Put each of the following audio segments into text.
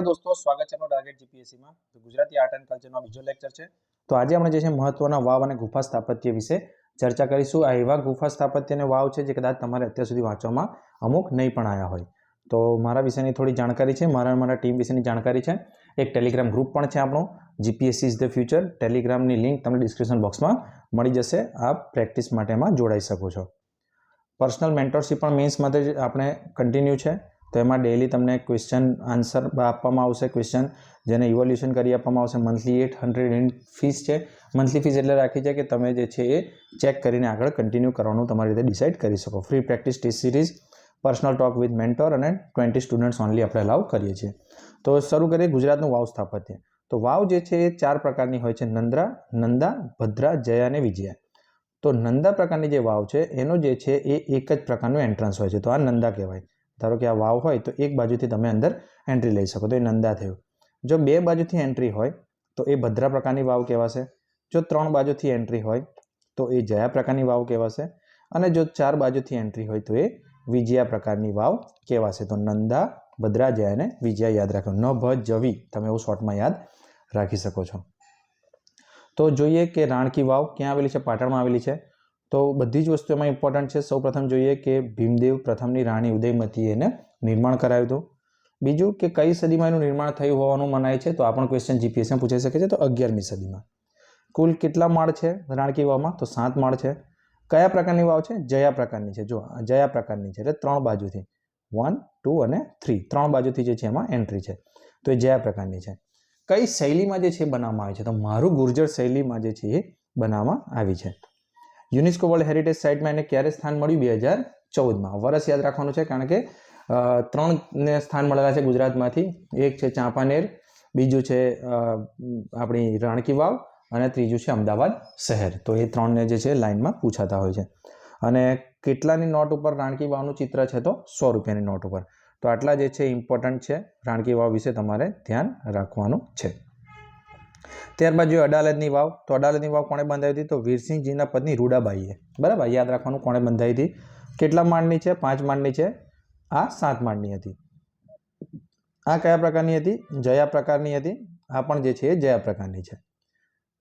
દોસ્તો, સ્વાગત છે ટાર્ગેટ જીપીએસસીમાં તો ગુજરાતી આર્ટ એન્ડ કલ્ચરનો બીજો લેક્ચર છે. તો આજે આપણે જે છે મહત્વના વાવ અને ગુફા સ્થાપત્ય વિશે ચર્ચા કરીશું. આ એવા ગુફા સ્થાપત્ય અને વાવ છે જે કદાચ તમારે અત્યાર સુધી વાંચવામાં અમુક નહીં પણ આવ્યા હોય. તો મારા વિશેની થોડી જાણકારી છે, મારા મારા ટીમ વિશેની જાણકારી છે. એક ટેલિગ્રામ ગ્રુપ પણ છે આપણું જીપીએસસી ઇઝ ધ ફ્યુચર ટેલિગ્રામની લિંક તમને ડિસ્ક્રિપ્શન બોક્સમાં મળી જશે. આપ પ્રેક્ટિસ માટેમાં જોડાઈ શકો છો. પર્સનલ મેન્ટરશીપ પણ મેન્સ માટે આપણે કન્ટિન્યુ છે. તો એમાં ડેલી તમને ક્વેશ્ચન આન્સર આપવામાં આવશે ક્વેશ્ચન જેને ઇવોલ્યુશન કરી આપવામાં આવશે. Monthly eight hundred in fees છે. મંથલી ફીસ એટલે રાખી છે કે તમે જે છે એ ચેક કરીને આગળ કન્ટિન્યુ કરવાનું તમારી રીતે ડિસાઇડ કરી શકો. Free practice test series personal talk with mentor અને ટ્વેન્ટી સ્ટુડન્ટ્સ ઓનલી આપણે અલાઉ કરીએ છીએ. તો શરૂ કરીએ ગુજરાતનું વાવ સ્થાપત્ય. તો વાવ જે છે એ ચાર પ્રકારની હોય છે. નંદ્રા, નંદા, ભદ્રા, જયા અને વિજયા. તો નંદા પ્રકારની જે વાવ છે, એનો જે છે એ એક જ પ્રકારનું એન્ટ્રન્સ હોય છે. તો આ નંદા કહેવાય. ધારો કે આ વાવ હોય તો એક બાજુથી તમે અંદર એન્ટ્રી લઈ શકો, તો એ નંદા થયું. જો બે બાજુથી એન્ટ્રી હોય, તો એ ભદ્રા પ્રકારની વાવ કહેવાશે. જો ત્રણ બાજુથી એન્ટ્રી હોય, તો એ જયા પ્રકારની વાવ કહેવાશે. અને જો ચાર બાજુથી એન્ટ્રી હોય, તો એ વિજયા પ્રકારની વાવ કહેવાશે. તો નંદા, ભદ્રા, જયા અને વિજયા યાદ રાખો. ન ભ જવી તમે એવું શોર્ટમાં યાદ રાખી શકો છો. તો જોઈએ કે રાણકી વાવ ક્યાં આવેલી છે? પાટણમાં આવેલી છે. તો બધી જ વસ્તુ એમાં ઇમ્પોર્ટન્ટ છે. સૌ પ્રથમ જોઈએ કે ભીમદેવ પ્રથમની રાણી ઉદયમતીએ એને નિર્માણ કરાવ્યું હતું. બીજું કે કઈ સદીમાં એનું નિર્માણ થયું હોવાનું મનાય છે તો આ પણ ક્વેશ્ચન જીપીએસમાં પૂછાઈ શકે છે. તો અગિયારમી સદીમાં. કુલ કેટલા માળ છે? રાણકી વાવમાં તો સાત માળ છે. કયા પ્રકારની વાવ છે? જયા પ્રકારની છે. જો જયા પ્રકારની છે એટલે ત્રણ બાજુથી. વન ટુ અને થ્રી ત્રણ બાજુથી જે છે એમાં એન્ટ્રી છે. તો એ જયા પ્રકારની છે. કઈ શૈલીમાં જે છે બનાવવામાં આવી છે? તો મારું ગુર્જર શૈલીમાં જે છે એ બનાવવામાં આવી છે. યુનેસ્કો વર્લ્ડ હેરિટેજ સાઇટમાં એને ક્યારે સ્થાન મળ્યું? બે હજાર ચૌદમાં. વર્ષ યાદ રાખવાનું છે કારણ કે ત્રણને સ્થાન મળેલા છે ગુજરાતમાંથી. એક છે ચાંપાનેર, બીજું છે આપણી રાણકી વાવ અને ત્રીજું છે અમદાવાદ શહેર. તો એ ત્રણને જે છે લાઇનમાં પૂછાતા હોય છે. અને કેટલાની નોટ ઉપર રાણકી વાવનું ચિત્ર છે તો? સો રૂપિયાની નોટ ઉપર. તો આટલા જે છે ઇમ્પોર્ટન્ટ છે રાણકી વાવ વિશે તમારે ધ્યાન રાખવાનું છે. ત્યારબાદ જોઈએ અડાલજની વાવ, તો અડાલજની વાવ કોણે બંધાવી હતી? તો વીરસિંહજીના પત્ની રૂડાબાઈએ. બરાબર? યાદ રાખવાનું કોણે બંધાવી હતી? કેટલા માળની છે? પાંચ માળની છે? આ સાત માળની હતી. આ કયા પ્રકારની હતી? જયા પ્રકારની હતી. આ પણ જે છે એ જયા પ્રકારની છે.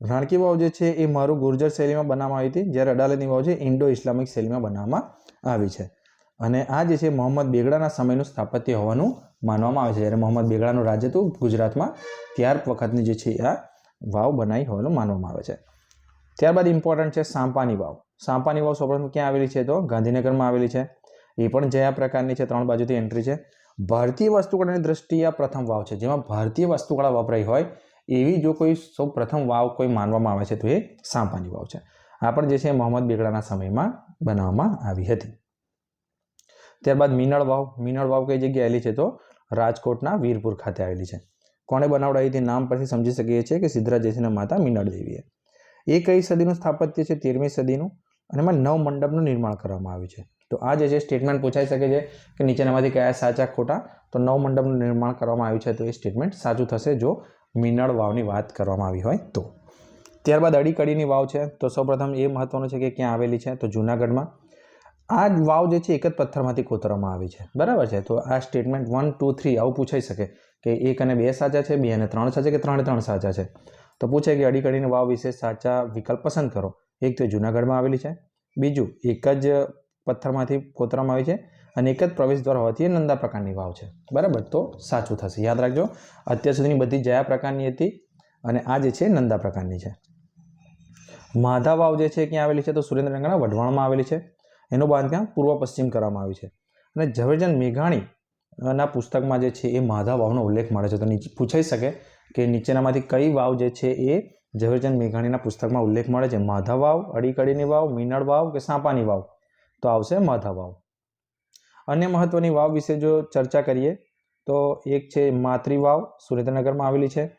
રાણકી વાવ જે છે એ મારું ગુર્જર શૈલીમાં બનાવવામાં આવી હતી, જ્યારે અડાલજની વાવ છે ઇન્ડો ઇસ્લામિક શૈલીમાં બનાવવામાં આવી છે. અને આ જે છે મોહમ્મદ બેગડાના સમયનું સ્થાપત્ય હોવાનું માનવામાં આવે છે. જ્યારે મોહમ્મદ બેગડાનું રાજ્ય હતું ગુજરાતમાં, ત્યાર વખતની જે છે આ વાવ બનાવી હોવાનું માનવામાં આવે છે. ત્યારબાદ ઇમ્પોર્ટન્ટ છે સાંપાની વાવ. સાંપાની વાવ સૌપ્રથમ ક્યાં આવેલી છે તો ગાંધીનગરમાં આવેલી છે. એ પણ જયા પ્રકારની છે, ત્રણ બાજુથી એન્ટ્રી છે. ભારતીય વાસ્તુકળાની દ્રષ્ટિએ આ પ્રથમ વાવ છે. જેમાં ભારતીય વાસ્તુકળા વપરાઈ હોય એવી જો કોઈ સૌ પ્રથમ વાવ કોઈ માનવામાં આવે છે તો એ સાંપાની વાવ છે. આ પણ જે છે મોહમ્મદ બેગડાના સમયમાં બનાવવામાં આવી હતી. ત્યારબાદ મીનળ વાવ. મીનળ વાવ કઈ જગ્યાએ આવેલી છે તો રાજકોટના વીરપુર ખાતે આવેલી છે. કોણે બનાવડાવી તે નામ પરથી સમજી શકીએ છીએ કે સિદ્ધરાજ માતા મીનળ દેવીએ. એ કઈ સદીનું સ્થાપત્ય છે? તેરમી સદીનું. અને એમાં નવ મંડપનું નિર્માણ કરવામાં આવ્યું છે. તો આ જે સ્ટેટમેન્ટ પૂછાઈ શકે છે કે નીચેનામાંથી કયા સાચા, ખોટા? તો નવ મંડપનું નિર્માણ કરવામાં આવ્યું છે. તો એ સ્ટેટમેન્ટ સાચું થશે જો મીનળ વાવની વાત કરવામાં આવી હોય તો. ત્યારબાદ અડીકડીની વાવ છે. તો સૌપ્રથમ એ મહત્વનું છે કે ક્યાં આવેલી છે? તો જૂનાગઢમાં. આ જ વાવ જે છે એક જ પથ્થરમાંથી કોતરવામાં આવી છે. બરાબર છે? તો આ સ્ટેટમેન્ટ વન ટુ થ્રી આવું પૂછાઈ શકે કે એક અને બે સાચા છે, બે અને ત્રણ સાચા કે ત્રણ ત્રણ સાચા છે? તો પૂછે કે અડીકડીની વાવ વિશે સાચા વિકલ્પ પસંદ કરો. એક તો જૂનાગઢમાં આવેલી છે. બીજું, એક જ પથ્થરમાંથી કોતરવામાં આવી છે અને એક જ પ્રવેશ દ્વાર હોવાથી નંદા પ્રકારની વાવ છે. બરાબર? તો સાચું થશે. યાદ રાખજો, અત્યાર સુધીની બધી જયા પ્રકારની હતી અને આ જે છે નંદા પ્રકારની છે. માધા વાવ જે છે ક્યાં આવેલી છે? તો સુરેન્દ્રનગરના વઢવાણમાં આવેલી છે. એનું બાંધકામ પૂર્વ પશ્ચિમ કરવામાં આવ્યું છે. અને ઝવેરચંદ મેઘાણી ના પુસ્તકમાં જે છે એ માધા વાવનો ઉલ્લેખ મળે છે. તો નીચે પૂછાઈ શકે કે નીચેનામાંથી કઈ વાવ જે છે એ ઝવેરચંદ મેઘાણીના પુસ્તકમાં ઉલ્લેખ મળે છે? માધા વાવ, અડીકડીની વાવ, મીનળ વાવ કે સાંપાની વાવ? તો આવશે માધા વાવ. અન્ય મહત્વની વાવ વિશે જો ચર્ચા કરીએ, તો એક છે માત્રી વાવ, સુરેન્દ્રનગરમાં આવેલી છે.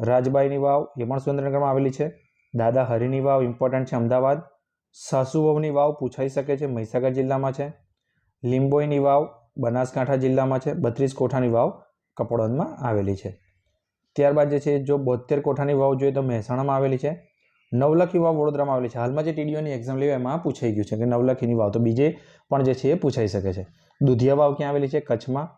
રાજબાઈની વાવ એ પણ સુરેન્દ્રનગરમાં આવેલી છે. દાદા હરિની વાવ, ઇમ્પોર્ટન્ટ છે અમદાવાદ. સાસુવવની વાવ પૂછાઈ શકે છે મહીસાગર જિલ્લામાં છે. લીંબોઈની વાવ બનાસકાંઠા જિલ્લામાં છે. બત્રીસ કોઠાની વાવ કપોળંદમાં આવેલી છે. ત્યારબાદ જે છે, જો બોતેર કોઠાની વાવ જોઈએ તો મહેસાણામાં આવેલી છે. નવલખી વાવ વડોદરામાં આવેલી છે. હાલમાં જે ટીડીઓની એક્ઝામ લેવા એમાં પૂછાઈ ગયું છે કે નવલખીની વાવ તો બીજે પણ જે છે એ પૂછાઈ શકે છે. દુધિયા વાવ ક્યાં આવેલી છે? કચ્છમાં.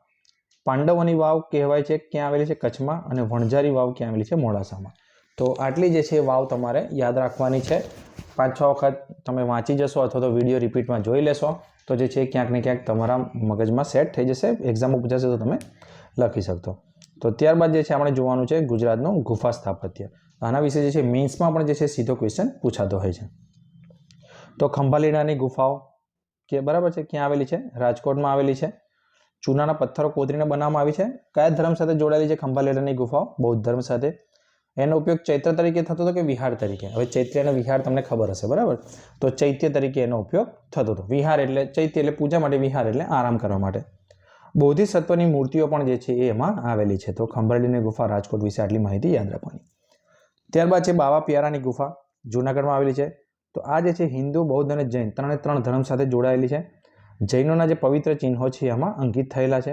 પાંડવોની વાવ કહેવાય છે. ક્યાં આવેલી છે? કચ્છમાં. અને વણઝારી વાવ ક્યાં આવેલી છે? મોડાસામાં. તો આટલી જે છે વાવ તમારે યાદ રાખવાની છે. પાંચ છ વખત તમે વાંચી જશો અથવા તો વીડિયો રિપીટમાં જોઈ લેશો, તો જે છે ક્યાંક ને ક્યાંક તમારા મગજમાં સેટ થઈ જશે એક્ઝામ પૂછાશે તો તમે લખી શકશો. તો ત્યારબાદ જે છે આપણે જોવાનું છે ગુજરાતનું ગુફા સ્થાપત્ય. આના વિશે જે છે મેન્સમાં પણ જે છે સીધો ક્વેશ્ચન પૂછાતો હોય છે. તો ખંભાલીડાની ગુફાઓ કે બરાબર છે, ક્યાં આવેલી છે? રાજકોટમાં આવેલી છે. ચૂનાના પથ્થરો કોતરીને બનાવવામાં આવી છે. કયા ધર્મ સાથે જોડાયેલી છે ખંભાલીડાની ગુફાઓ? બૌદ્ધ ધર્મ સાથે. એનો ઉપયોગ ચૈત્ર તરીકે થતો હતો કે વિહાર તરીકે? હવે ચૈત્ર અને વિહાર તમને ખબર હશે, બરાબર? તો ચૈત્ય તરીકે એનો ઉપયોગ થતો હતો. વિહાર એટલે ચૈત્ય એટલે પૂજા માટે વિહાર એટલે આરામ કરવા માટે. બોધિસત્વની મૂર્તિઓ પણ જે છે એ એમાં આવેલી છે. તો ખંભાળીની ગુફા રાજકોટ વિશે આટલી માહિતી યાદ રાખવાની. ત્યારબાદ છે બાવા પિયારાની ગુફા, જૂનાગઢમાં આવેલી છે. તો આ જે છે હિન્દુ, બૌદ્ધ અને જૈન ત્રણે ત્રણ ધર્મ સાથે જોડાયેલી છે. જૈનોના જે પવિત્ર ચિહ્નો છે એમાં અંકિત થયેલા છે.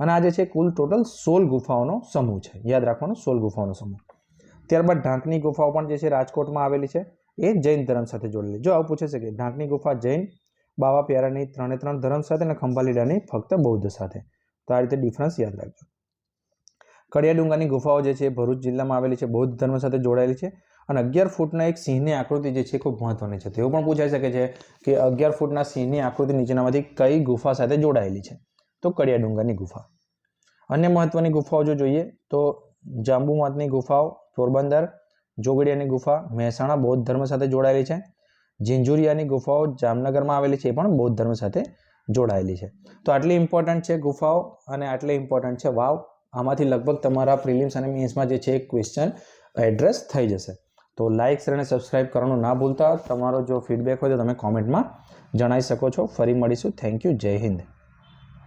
અને આ જે છે કુલ ટોટલ સોળ ગુફાઓનો સમૂહ છે. યાદ રાખવાનો, સોળ ગુફાઓનો સમૂહ. ત્યારબાદ ઢાંકની ગુફાઓ પણ જે છે રાજકોટમાં આવેલી છે, એ જૈન ધર્મ સાથે જોડેલી. જો આવું પૂછે છે કે ઢાંકની ગુફા જૈન, બાવા પ્યારાની ત્રણે ત્રણ ધર્મ સાથે અને ખંભાલીડાની ફક્ત બૌદ્ધ સાથે? તો આ રીતે ડિફરન્સ યાદ રાખજો. કડિયાડુંગાની ગુફાઓ જે છે ભરૂચ જિલ્લામાં આવેલી છે, બૌદ્ધ ધર્મ સાથે જોડાયેલી છે અને અગિયાર ફૂટના એક સિંહની આકૃતિ જે છે ખૂબ મહત્વની છે. તેવું પણ પૂછાઈ શકે છે કે અગિયાર ફૂટના સિંહની આકૃતિ નીચેનામાંથી કઈ ગુફા સાથે જોડાયેલી છે? તો કડિયાડુંગાની ગુફા. અન્ય મહત્વની ગુફાઓ જો જોઈએ તો જાંબુમાતની ગુફાઓ પોરબંદર, જોગડિયાની ગુફા, મહેસાણા બૌદ્ધ ધર્મ સાથે જોડાયેલી છે. ઝીંઝુરિયાની ગુફાઓ જામનગરમાં આવેલી છે એ પણ બૌદ્ધ ધર્મ સાથે જોડાયેલી છે. તો આટલી ઇમ્પોર્ટન્ટ છે ગુફાઓ અને આટલી ઇમ્પોર્ટન્ટ છે વાવ. આમાંથી લગભગ તમારા પ્રિલિમ્સ અને મેન્સમાં જે છે એક ક્વેશ્ચન એડ્રેસ થઈ જશે. તો લાઇક શેર અને સબસ્ક્રાઇબ કરવાનું ના ભૂલતા. તમારો જો ફીડબેક હોય તો તમે કોમેન્ટમાં જણાવી શકો છો. ફરી મળીશું. થેન્ક યુ જય હિન્દ.